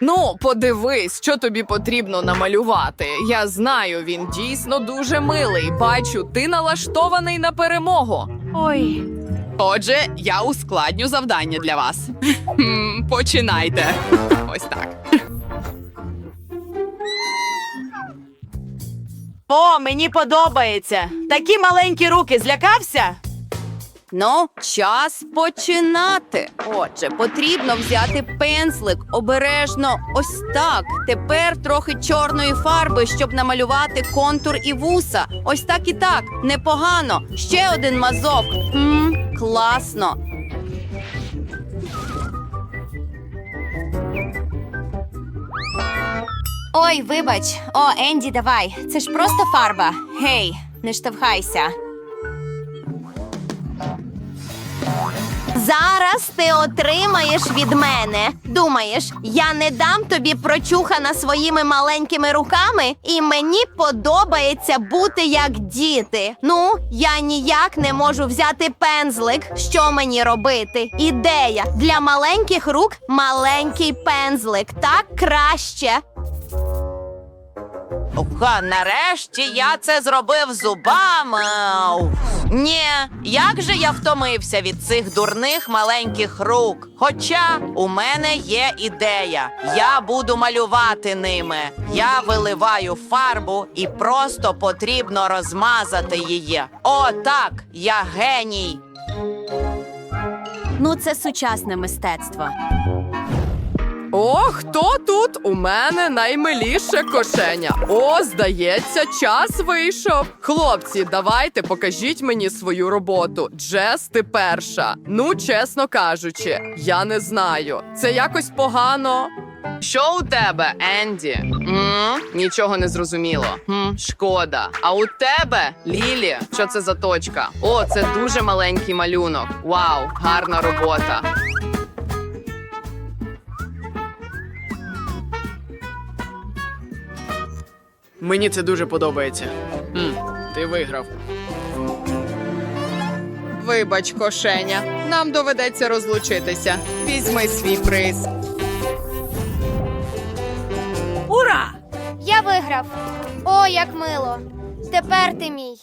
Ну, подивись, що тобі потрібно намалювати. Я знаю, він дійсно дуже милий. Бачу, ти налаштований на перемогу. Ой, Отже, я ускладню завдання для вас. Починайте. Ось так. о, мені подобається. Такі маленькі руки злякався? Ну, час починати. Отже, потрібно взяти пензлик обережно. Ось так. Тепер трохи чорної фарби, щоб намалювати контур і вуса. Ось так і так. Непогано. Ще один мазок. Хм, класно. Ой, вибач. О, Енді, давай. Це ж просто фарба. Гей, не штовхайся. Зараз ти отримаєш від мене. Думаєш, я не дам тобі прочухана своїми маленькими руками, і мені подобається бути як діти. Ну, я ніяк не можу взяти пензлик. Що мені робити? Ідея для маленьких рук маленький пензлик. Так краще. Ха, нарешті я це зробив зубами. Ні, як же я втомився від цих дурних маленьких рук. Хоча у мене є ідея. Я буду малювати ними. Я виливаю фарбу і просто потрібно розмазати її. О, так, я геній. Ну, це сучасне мистецтво. О, хто тут? У мене наймиліше кошеня. О, здається, час вийшов. Хлопці, давайте покажіть мені свою роботу. Джес, ти перша. Ну, чесно кажучи, я не знаю. Це якось погано. Що у тебе, Енді? м Нічого не зрозуміло. Хм, шкода. А у тебе, Лілі, що це за точка? О, це дуже маленький малюнок. Вау, гарна робота. Мені це дуже подобається. М, ти виграв. Вибач, кошеня. Нам доведеться розлучитися. Візьми свій приз. Ура! Я виграв. О, як мило. Тепер ти мій.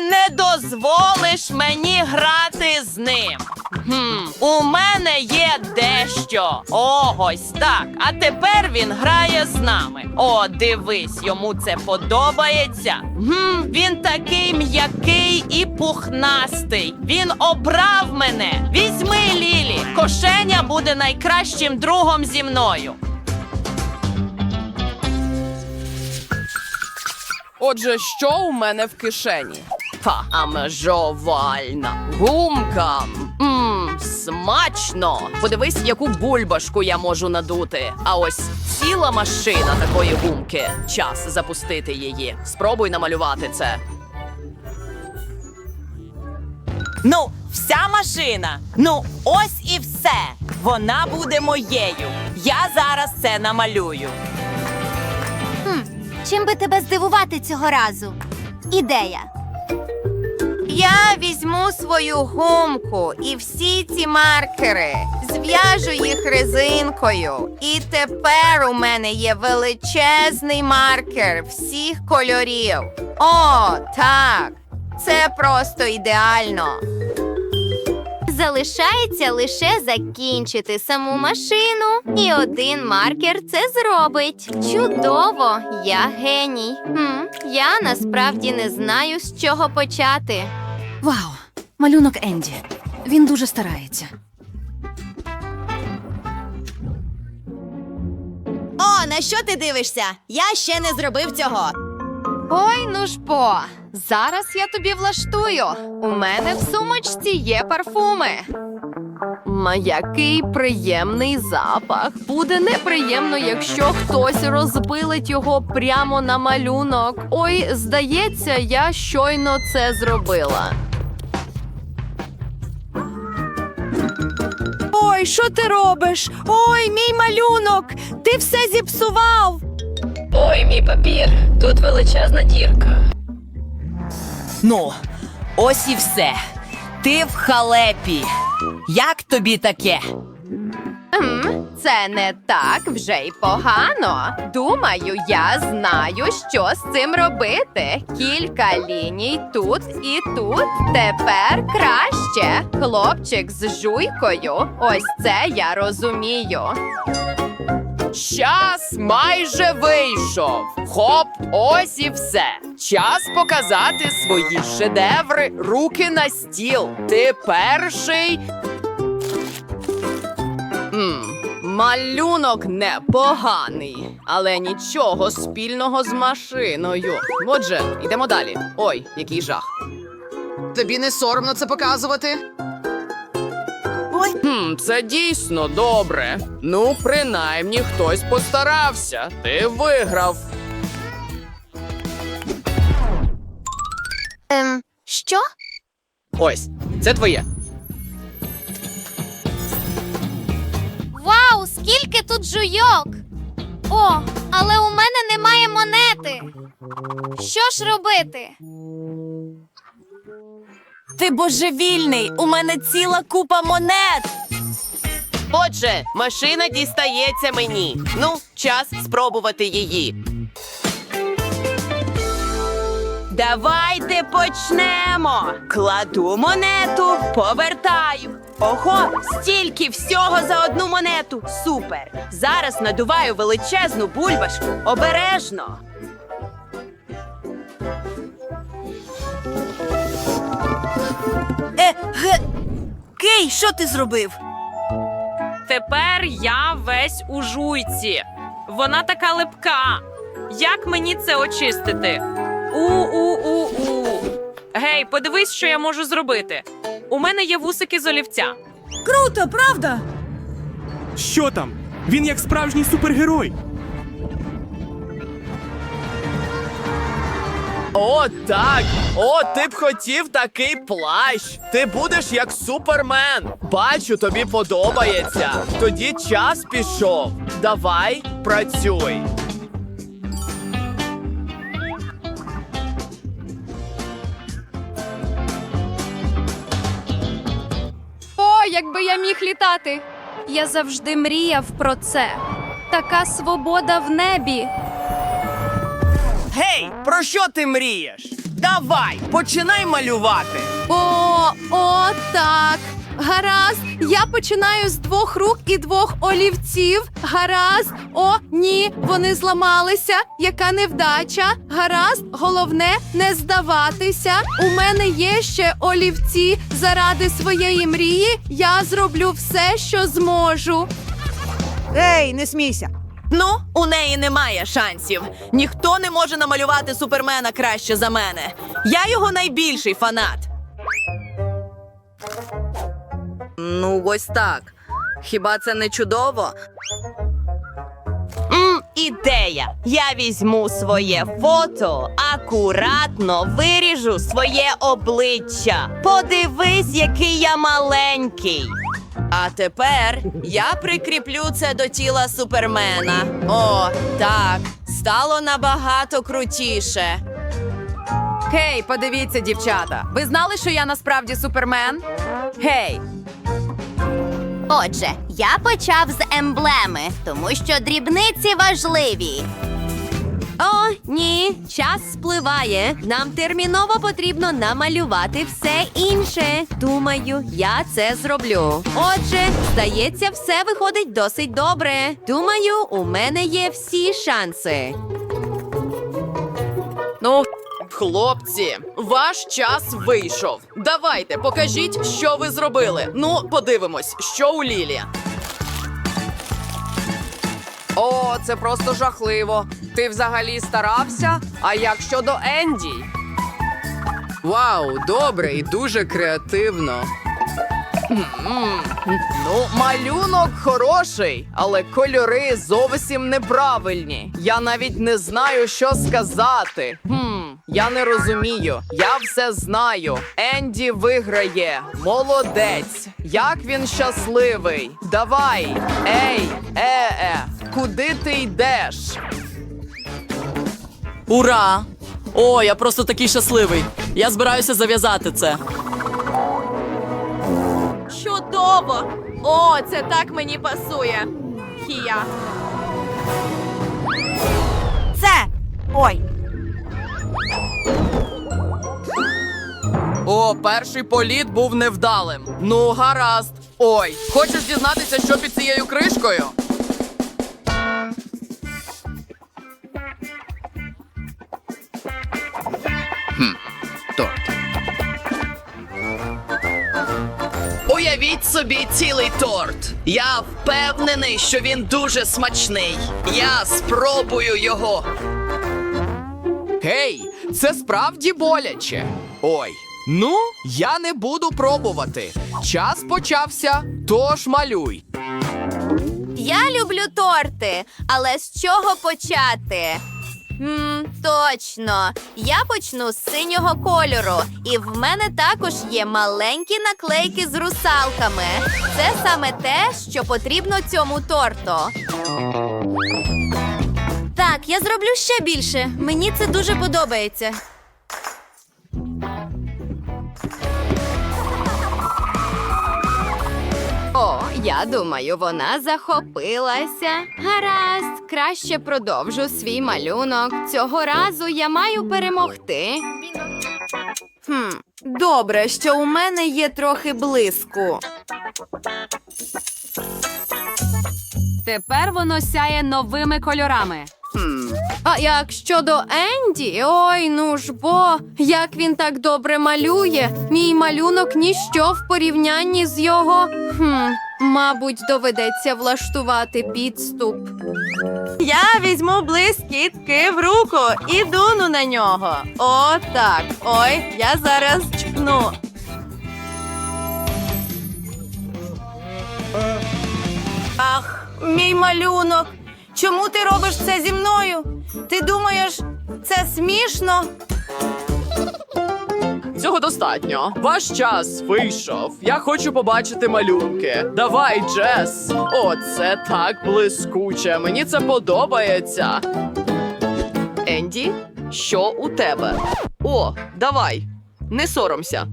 Не дозволиш мені грати з ним. Хм, у мене є дещо. О, ось так. А тепер він грає з нами. О, дивись, йому це подобається. Хм, він такий м'який і пухнастий. Він обрав мене. Візьми, Лілі. Кошеня буде найкращим другом зі мною. Отже, що у мене в кишені? Та амежовальна гумка. Мм, смачно. Подивись, яку бульбашку я можу надути. А ось ціла машина такої гумки. Час запустити її. Спробуй намалювати це. Ну, вся машина. Ну, ось і все. Вона буде моєю. Я зараз це намалюю. Чим би тебе здивувати цього разу? Ідея. Я візьму свою гумку і всі ці маркери, зв'яжу їх резинкою. І тепер у мене є величезний маркер всіх кольорів. О, так! Це просто ідеально. Залишається лише закінчити саму машину, і один маркер це зробить. Чудово! Я геній. Хм, я насправді не знаю, з чого почати. Вау! Малюнок Енді. Він дуже старається. О, на що ти дивишся? Я ще не зробив цього. Ой, ну ж бо, зараз я тобі влаштую. У мене в сумочці є парфуми. М, Який приємний запах. Буде неприємно, якщо хтось розпилить його прямо на малюнок. Ой, здається, я щойно це зробила. Ой, що ти робиш? Ой, мій малюнок! Ти все зіпсував. Ой, мій папір, тут величезна дірка. Ну, ось і все. Ти в халепі. Як тобі таке? Це не так вже й погано. Думаю, я знаю, що з цим робити. Кілька ліній тут і тут. Тепер краще. Хлопчик з жуйкою. Ось це я розумію. Час майже вийшов. Хоп, ось і все. Час показати свої шедеври, руки на стіл. Ти перший. М, малюнок непоганий, але нічого спільного з машиною. Отже, йдемо далі. Ой, який жах. Тобі не соромно це показувати? Хм, це дійсно добре. Ну, принаймні, хтось постарався. Ти виграв. Ем, що? Ось, це твоє. Вау, скільки тут жуйок! О, але у мене немає монети. Що ж робити? Ти божевільний! У мене ціла купа монет! Отже, машина дістається мені. Ну, час спробувати її. Давайте почнемо. Кладу монету, повертаю. Ого, стільки всього за одну монету. Супер. Зараз надуваю величезну бульбашку. Обережно. Кей, що ти зробив? Тепер я весь у жуйці. Вона така липка. Як мені це очистити? У-у-у-у. Гей, подивись, що я можу зробити. У мене є вусики з олівця. Круто, правда? Що там? Він як справжній супергерой. О, так! О, ти б хотів такий плащ! Ти будеш як супермен! Бачу, тобі подобається. Тоді час пішов. Давай, працюй. О, якби я міг літати. Я завжди мріяв про це. Така свобода в небі. Гей, про що ти мрієш? Давай, починай малювати. О, о, так. Гаразд, я починаю з двох рук і двох олівців. Гаразд, о, ні, вони зламалися. Яка невдача? Гаразд, головне не здаватися. У мене є ще олівці. Заради своєї мрії я зроблю все, що зможу. Ей, не смійся. Ну, у неї немає шансів. Ніхто не може намалювати супермена краще за мене. Я його найбільший фанат. Ну, ось так. Хіба це не чудово? М, ідея. Я візьму своє фото, акуратно виріжу своє обличчя. Подивись, який я маленький. А тепер я прикріплю це до тіла супермена. О, так, стало набагато крутіше. Гей, подивіться, дівчата. Ви знали, що я насправді супермен? Гей, Отже, я почав з емблеми, тому що дрібниці важливі. О, ні, час спливає. Нам терміново потрібно намалювати все інше. Думаю, я це зроблю. Отже, здається, все виходить досить добре. Думаю, у мене є всі шанси. Ну, хлопці, ваш час вийшов. Давайте, покажіть, що ви зробили. Ну, подивимось, що у Лілі. О, це просто жахливо. Ти взагалі старався? А як щодо Енді? Вау, добре і дуже креативно. Ну, малюнок хороший, але кольори зовсім неправильні. Я навіть не знаю, що сказати. Хм, я не розумію. Я все знаю. Енді виграє. Молодець. Як він щасливий. Давай. Ей, е-е, куди ти йдеш? Ура! О, я просто такий щасливий. Я збираюся зав'язати це. Чудово! О, це так мені пасує. Хія. Це. Ой. О, перший політ був невдалим. Ну, гаразд. Ой, хочеш дізнатися, що під цією кришкою? Уявіть собі цілий торт. Я впевнений, що він дуже смачний. Я спробую його. Гей, це справді боляче. Ой, ну, я не буду пробувати. Час почався, тож малюй. Я люблю торти, але з чого почати? М, точно. Я почну з синього кольору, і в мене також є маленькі наклейки з русалками. Це саме те, що потрібно цьому торту. Так, я зроблю ще більше. Мені це дуже подобається. Я думаю, вона захопилася. Гаразд, краще продовжу свій малюнок. Цього разу я маю перемогти. Хм, добре, що у мене є трохи блиску. Тепер воно сяє новими кольорами. А як щодо Енді? Ой, ну ж бо, як він так добре малює. Мій малюнок ніщо в порівнянні з його. Хм, мабуть, доведеться влаштувати підступ. Я візьму блискітки в руку і дуну на нього. О, так. Ой, я зараз чпну. Ах, мій малюнок. Чому ти робиш це зі мною? Ти думаєш, це смішно? Цього достатньо. Ваш час вийшов. Я хочу побачити малюнки. Давай, Джес. О, це так блискуче. Мені це подобається. Енді, що у тебе? О, давай. Не соромся.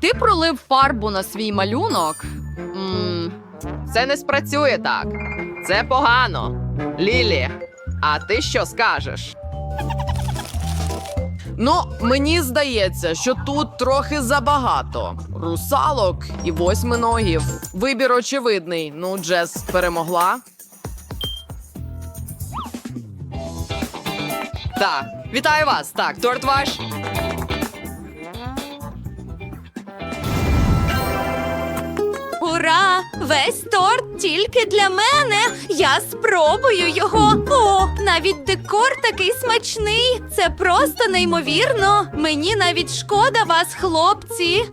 Ти пролив фарбу на свій малюнок. М, це не спрацює так. Це погано. Лілі, а ти що скажеш? Ну, мені здається, що тут трохи забагато. Русалок і восьминогів. Вибір очевидний. Ну, Джес перемогла. Так, вітаю вас. Так, торт ваш. Ура! Весь торт тільки для мене. Я спробую його. О, навіть декор такий смачний. Це просто неймовірно. Мені навіть шкода вас, хлопці.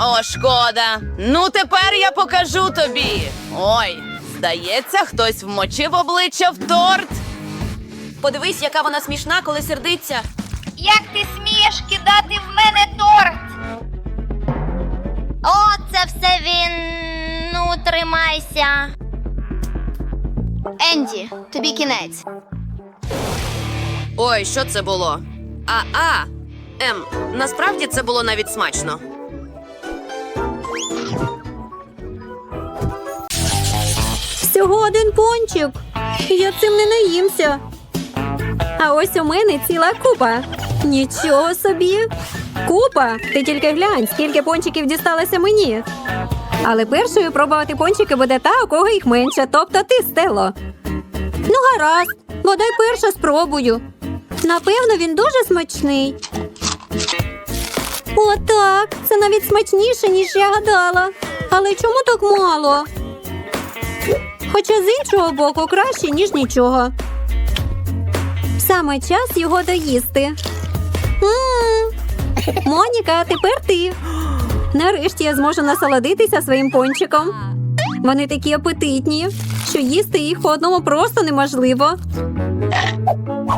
О, шкода. Ну тепер я покажу тобі. Ой, здається, хтось вмочив обличчя в торт. Подивись, яка вона смішна, коли сердиться. Як ти смієш кидати в мене торт? О, це все він. Тримайся. Енді, тобі кінець. Ой, що це було? А, а. Ем, насправді це було навіть смачно. Всього один пончик. Я цим не наїмся. А ось у мене ціла купа. Нічого собі. Купа. Ти тільки глянь, скільки пончиків дісталося мені. Але першою пробувати пончики буде та, у кого їх менше, тобто ти, Стело. Ну, гаразд, бодай перша спробую. Напевно, він дуже смачний. О, так, це навіть смачніше, ніж я гадала. Але чому так мало? Хоча з іншого боку краще, ніж нічого. Саме час його доїсти. м Моніка, тепер ти. Нарешті я зможу насолодитися своїм пончиком. Вони такі апетитні, що їсти їх по одному просто неможливо.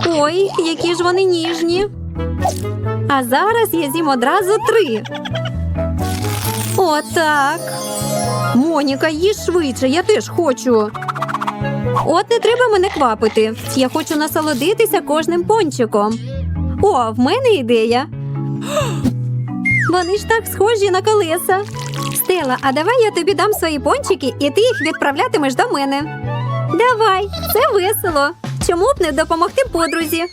Ой, які ж вони ніжні. А зараз я з'їм одразу три. Отак. Моніка, їж швидше, я теж хочу. От не треба мене квапити. Я хочу насолодитися кожним пончиком. О, в мене ідея. Вони ж так схожі на колеса. Стела, а давай я тобі дам свої пончики, і ти їх відправлятимеш до мене. Давай, це весело. Чому б не допомогти подрузі?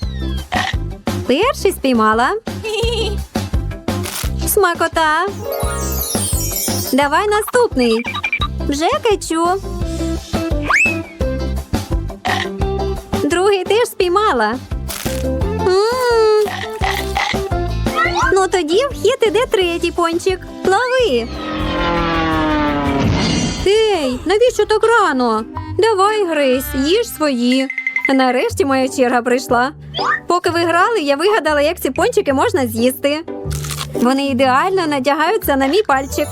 Перший спіймала. Смакота. Давай наступний. Вже качу. Другий теж спіймала. М. Тоді в хід іде третій пончик. Лови. Ей, навіщо так рано? Давай, Грейс, їж свої. Нарешті моя черга прийшла. Поки ви грали, я вигадала, як ці пончики можна з'їсти. Вони ідеально надягаються на мій пальчик.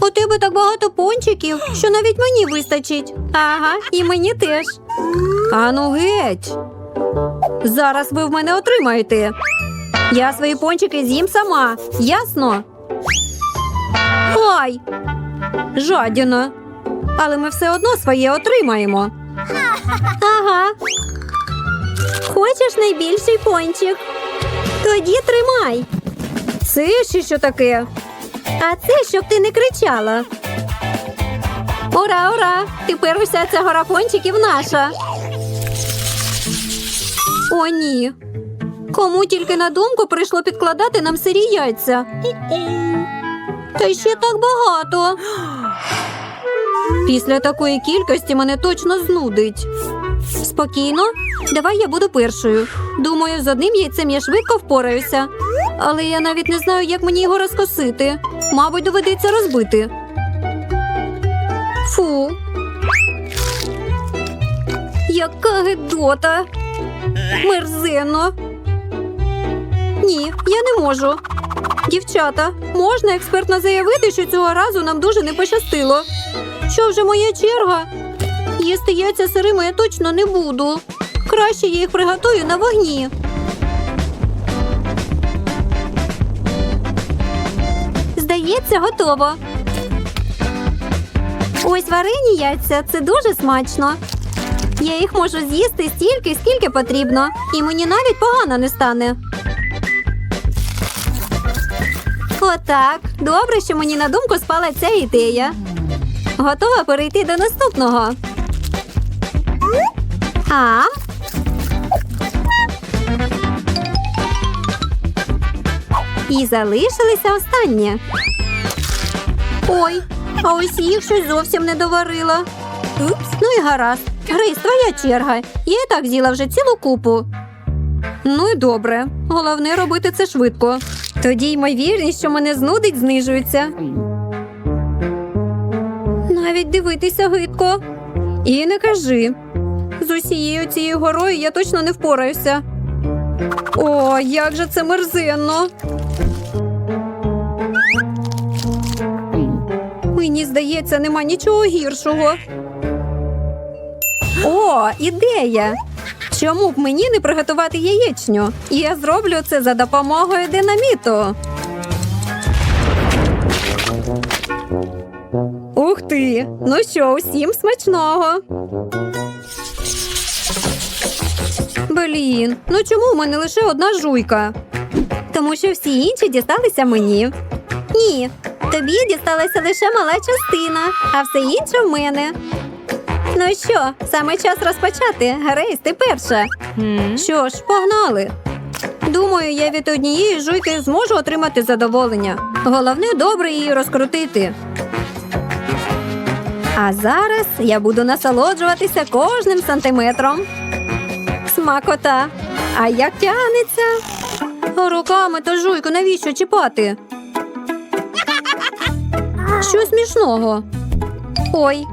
У тебе так багато пончиків, що навіть мені вистачить. Ага, і мені теж. Ану геть. Зараз ви в мене отримаєте. Я свої пончики з'їм сама. Ясно? Ай! Жадіна. Але ми все одно своє отримаємо. Ага. Хочеш найбільший пончик? Тоді тримай. Це ще що таке? А це щоб ти не кричала. Ура, ура! Тепер уся ця гора пончиків наша. О, ні. Кому тільки на думку прийшло підкладати нам сирі яйця. Та ще так багато. Після такої кількості мене точно знудить. Спокійно, давай я буду першою. Думаю, з одним яйцем я швидко впораюся. Але я навіть не знаю, як мені його розкосити. Мабуть, доведеться розбити. Фу. Яка гидота. Мерзенно. Ні, я не можу. Дівчата, можна експертно заявити, що цього разу нам дуже не пощастило. Що вже моя черга? Їсти яйця сирими я точно не буду. Краще я їх приготую на вогні. Здається, готово. Ось варені яйця це дуже смачно. Я їх можу з'їсти стільки, скільки потрібно, і мені навіть погано не стане. Отак. Добре, що мені на думку спала ця ідея. Готова перейти до наступного. А. І залишилися останнє. Ой, а ось їх щось зовсім не доварила. Упс, ну і гаразд. Грейс, твоя черга. Я і так з'їла вже цілу купу. Ну і добре. Головне робити це швидко. Тоді ймовірність, що мене знудить, знижується. Навіть дивитися гидко. І не кажи. З усією цією горою я точно не впораюся. О, як же це мерзенно. Мені здається, нема нічого гіршого. О, ідея! Чому б мені не приготувати яєчню? Я зроблю це за допомогою динаміту. Ух ти! Ну що, усім смачного. Блін, ну чому в мене лише одна жуйка? Тому що всі інші дісталися мені. Ні, тобі дісталася лише мала частина, а все інше в мене. Ну що, саме час розпочати. Грейс, ти перша. Що ж, погнали. Думаю, я від однієї жуйки зможу отримати задоволення. Головне добре її розкрутити. А зараз я буду насолоджуватися кожним сантиметром. Смакота. А як тягнеться? Руками та жуйку навіщо чіпати? Що смішного? Ой.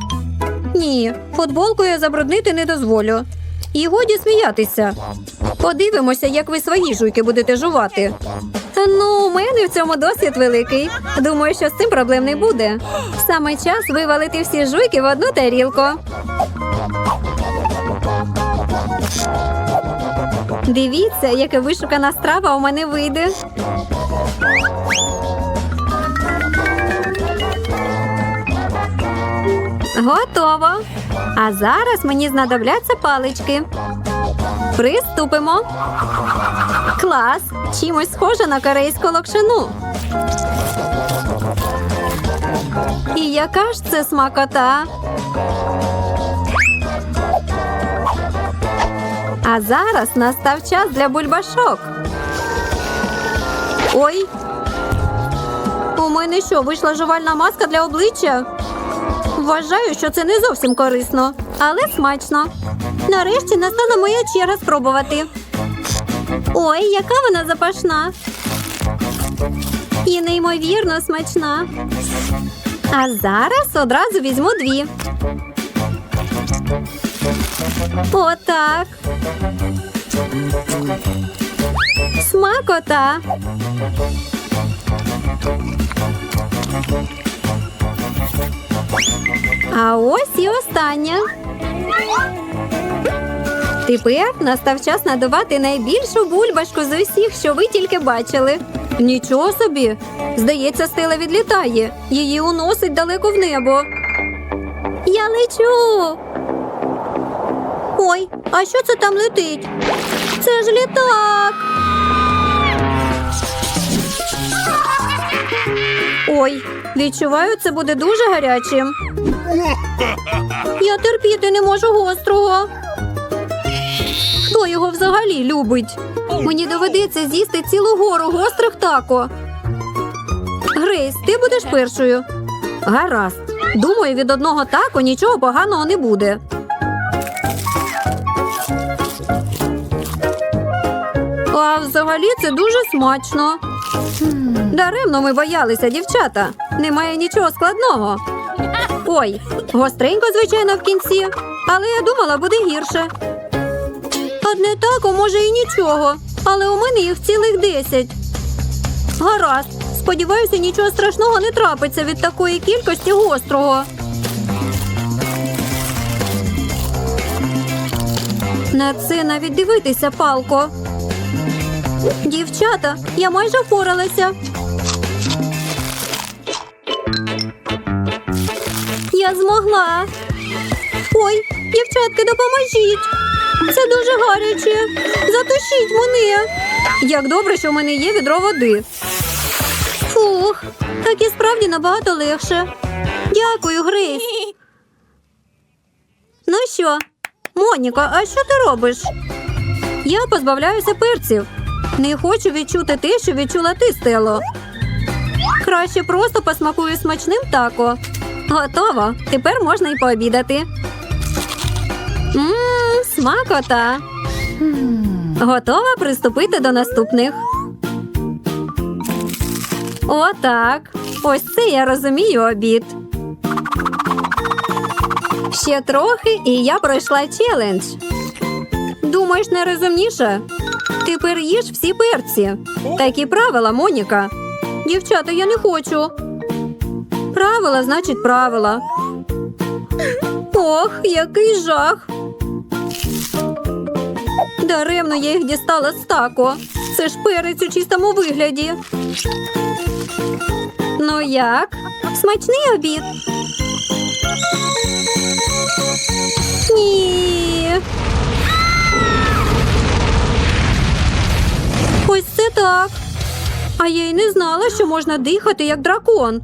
Ні, футболку я забруднити не дозволю. І годі сміятися. Подивимося, як ви свої жуйки будете жувати. Ну, у мене в цьому досвід великий. Думаю, що з цим проблем не буде. Саме час вивалити всі жуйки в одну тарілку. Дивіться, яка вишукана страва у мене вийде. Готово. А зараз мені знадобляться палички. Приступимо. Клас! Чимось схоже на корейську локшину. І яка ж це смакота? А зараз настав час для бульбашок. Ой. У мене що, вийшла жувальна маска для обличчя? Вважаю, що це не зовсім корисно, але смачно. Нарешті настала моя черга спробувати. Ой, яка вона запашна. І неймовірно смачна. А зараз одразу візьму дві. Отак. Смакота. А ось і остання. Тепер настав час надавати найбільшу бульбашку з усіх, що ви тільки бачили. Нічого собі. Здається, стела відлітає. Її уносить далеко в небо. Я лечу. Ой, а що це там летить? Це ж літак. Ой, відчуваю, це буде дуже гарячим. Я терпіти не можу гострого. Хто його взагалі любить? Мені доведеться з'їсти цілу гору гострих тако. Грейс, ти будеш першою. Гаразд. Думаю, від одного тако нічого поганого не буде. А взагалі це дуже смачно. Даремно ми боялися, дівчата. Немає нічого складного. Ой, гостренько, звичайно, в кінці, але я думала, буде гірше. Одне тако, може, і нічого, але у мене їх цілих десять. Гаразд. Сподіваюся, нічого страшного не трапиться від такої кількості гострого. На це навіть дивитися палко. Дівчата, я майже впоралася. Я змогла. Ой, дівчатки, допоможіть. Це дуже гаряче. Затушіть мене. Як добре, що в мене є відро води. Фух, так і справді набагато легше. Дякую, Грейс. Ну що, Моніка, а що ти робиш? Я позбавляюся перців. Не хочу відчути те, що відчула ти, Стело. Краще просто посмакую смачним тако. Готово. Тепер можна і пообідати. Мм, смакота. Готова приступити до наступних. Отак. Ось це я розумію обід. Ще трохи, і я пройшла челендж. Думаєш, найрозумніше? Тепер їж всі перці. Такі правила, Моніка. Дівчата, я не хочу. Правила, значить, правила. Ох, який жах. Даремно я їх дістала з тако. Це ж перець у чистому вигляді. Ну як? Смачний обід? Ні. Ось це так. А я й не знала, що можна дихати як дракон.